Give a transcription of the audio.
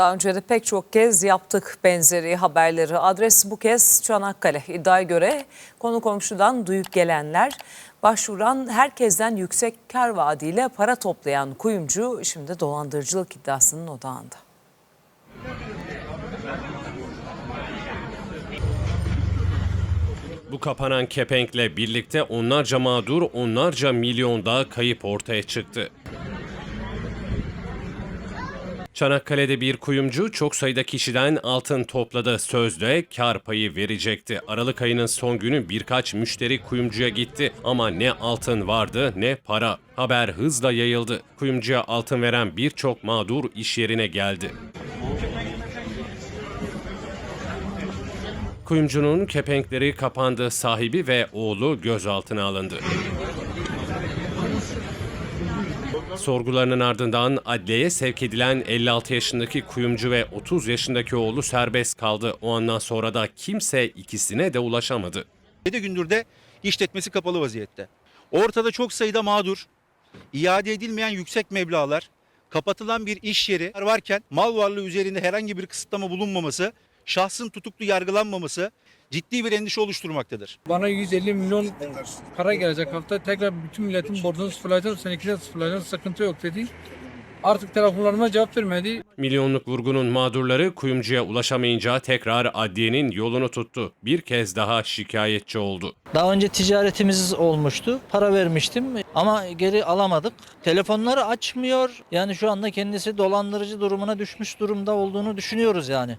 Daha önce de pek çok kez yaptık benzeri haberleri. Adres bu kez Çanakkale. İddiaya göre konu komşudan duyup gelenler başvuran herkesten yüksek kar vaadiyle para toplayan kuyumcu şimdi dolandırıcılık iddiasının odağında. Bu kapanan kepenkle birlikte onlarca mağdur, onlarca milyon daha kayıp ortaya çıktı. Çanakkale'de bir kuyumcu çok sayıda kişiden altın topladı. Sözde kar payı verecekti. Aralık ayının son günü birkaç müşteri kuyumcuya gitti ama ne altın vardı ne para. Haber hızla yayıldı. Kuyumcuya altın veren birçok mağdur iş yerine geldi. Kuyumcunun kepenkleri kapandı. Sahibi ve oğlu gözaltına alındı. Sorgularının ardından adliyeye sevk edilen 56 yaşındaki kuyumcu ve 30 yaşındaki oğlu serbest kaldı. O andan sonra da kimse ikisine de ulaşamadı. 7 gündür de işletmesi kapalı vaziyette. Ortada çok sayıda mağdur, iade edilmeyen yüksek meblağlar, kapatılan bir iş yeri varken mal varlığı üzerinde herhangi bir kısıtlama bulunmaması, şahsın tutuklu yargılanmaması ciddi bir endişe oluşturmaktadır. Bana 150 milyon para gelecek hafta. Tekrar bütün milletin borcunu sıfırlayacağım. Seninki de sıfırlayacağım. Sıkıntı yok dedi. Artık telefonlarıma cevap vermedi. Milyonluk vurgunun mağdurları kuyumcuya ulaşamayınca tekrar adliyenin yolunu tuttu. Bir kez daha şikayetçi oldu. Daha önce ticaretimiz olmuştu. Para vermiştim ama geri alamadık. Telefonları açmıyor. Yani şu anda kendisi dolandırıcı durumuna düşmüş durumda olduğunu düşünüyoruz yani.